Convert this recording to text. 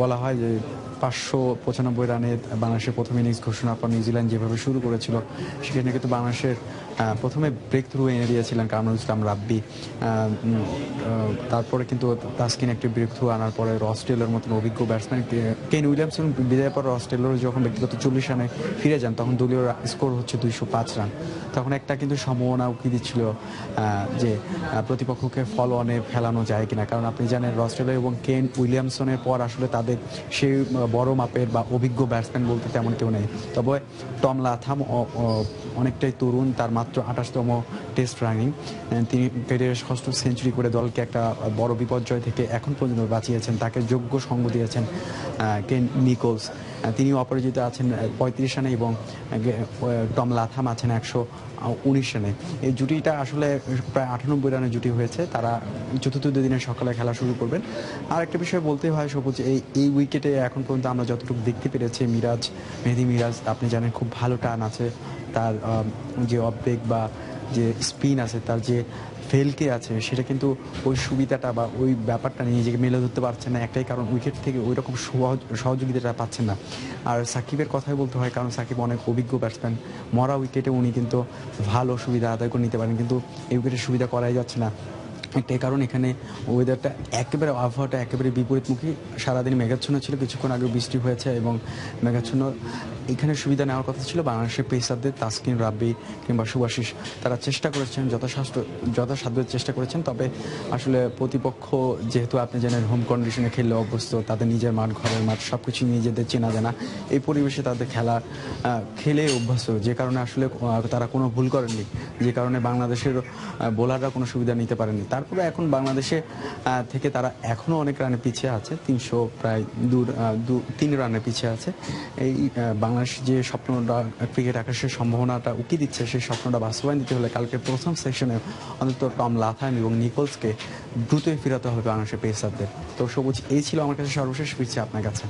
বলা হয় যে পাঁচশো পঁচানব্বই রানে বাংলাদেশের প্রথম ইনিংস ঘোষণা পর নিউজিল্যান্ড যেভাবে শুরু করেছিল, সেখানে কিন্তু বাংলাদেশের প্রথমে ব্রেক থ্রু এনে দিয়েছিলেন কামরুল ইসলাম রাব্বি। তারপরে কিন্তু তাসকিন একটি ব্রেক থ্রু আনার পরে রস টেলর মতন অভিজ্ঞ ব্যাটসম্যান কেন উইলিয়ামসন বিদায়ের পর রস টেলর যখন ব্যক্তিগত চল্লিশ রানে ফিরে যান, তখন দলীয় স্কোর হচ্ছে দুইশো পাঁচ রান। তখন একটা কিন্তু সম্ভাবনা উকি দিচ্ছিল যে প্রতিপক্ষকে ফল অনে ফেলানো যায় কিনা। কারণ আপনি জানেন রস টেলর এবং কেন উইলিয়ামসনের পর আসলে তাদের সেই বড় মাপের বা অভিজ্ঞ ব্যাটসম্যান বলতে তেমন কেউ নেই। তবে টম লাথাম অনেকটাই তরুণ, তার মাত্র আঠাশতম টেস্ট রানিং তিনি ক্যারিয়ারের ষষ্ঠ সেঞ্চুরি করে দলকে একটা বড় বিপর্যয় থেকে এখন পর্যন্ত বাঁচিয়েছেন। তাকে যোগ্য সঙ্গ দিয়েছেন কেন নিকোলস। তিনি অপরাজিত আছেন পঁয়ত্রিশ রানে এবং টম লাথাম আছেন একশো উনিশ রানে। এই জুটিটা আসলে প্রায় আটানব্বই রানের জুটি হয়েছে। তারা চতুর্থ দিনের সকালে খেলা শুরু করবেন। আর একটা বিষয় বলতে হয় সবুজ, এই এই উইকেটে এখন পর্যন্ত আমরা যতটুকু দেখতে পেরেছি, মিরাজ, মেহেদি মিরাজ, আপনি জানেন খুব ভালো টান আছে। তার যে অববেগ বা যে স্পিন আছে, তার যে ফেলকে আছে, সেটা কিন্তু ওই সুবিধাটা বা ওই ব্যাপারটা নিয়ে নিজেকে মেলে ধরতে পারছে না। একটাই কারণ উইকেট থেকে ওই রকম সহযোগিতাটা পাচ্ছেন না। আর সাকিবের কথাই বলতে হয়, কারণ সাকিব অনেক অভিজ্ঞ ব্যাটসম্যান মরা উইকেটে উনি কিন্তু ভালো সুবিধা আদায় করে নিতে পারেন, কিন্তু এই উইকেটের সুবিধা করাই যাচ্ছে না। একটাই কারণ এখানে ওয়েদারটা একেবারে আবহাওয়াটা একেবারে বিপরীতমুখী। সারাদিন মেঘাচ্ছন্ন ছিল, কিছুক্ষণ আগে বৃষ্টি হয়েছে এবং মেঘাচ্ছন্ন এখানে সুবিধা নেওয়ার কথা ছিল। বাংলাদেশের পেসারদের তাসকিন রাব্বি কিংবা সুভাশিস তারা চেষ্টা করেছেন যথাসাধ্য যথাসাধ্য চেষ্টা করেছেন। তবে আসলে প্রতিপক্ষ যেহেতু আপনি জানেন হোম কন্ডিশনে খেললে অভ্যস্ত তাদের নিজের মাঠ ঘরের মাঠ সব কিছু নিজেদের চেনা জানা। এই পরিবেশে তাদের খেলা খেলে অভ্যস্ত। যে কারণে আসলে তারা কোনো ভুল করেননি। যে কারণে বাংলাদেশের বোলাররা কোনো সুবিধা নিতে পারেনি তারপরে এখন বাংলাদেশে থেকে তারা এখনও অনেক রানে পিছিয়ে আছে। তিনশো প্রায় দু তিন রানে পিছিয়ে আছে। এই আহ, বাংলাদেশ যে স্বপ্নটা ক্রিকেট আকাশের সম্ভাবনাটা উকি দিচ্ছে, সেই স্বপ্নটা বাস্তবায়ন দিতে হলে কালকে প্রথম সেশনে অন্তত টম লাথাম এবং নিকোলসকে দ্রুতই ফিরাতে হবে বাংলাদেশের পেসারদের তো সবুজ, এই ছিল আমার কাছে সর্বশেষ, ফিরছে আপনার কাছে।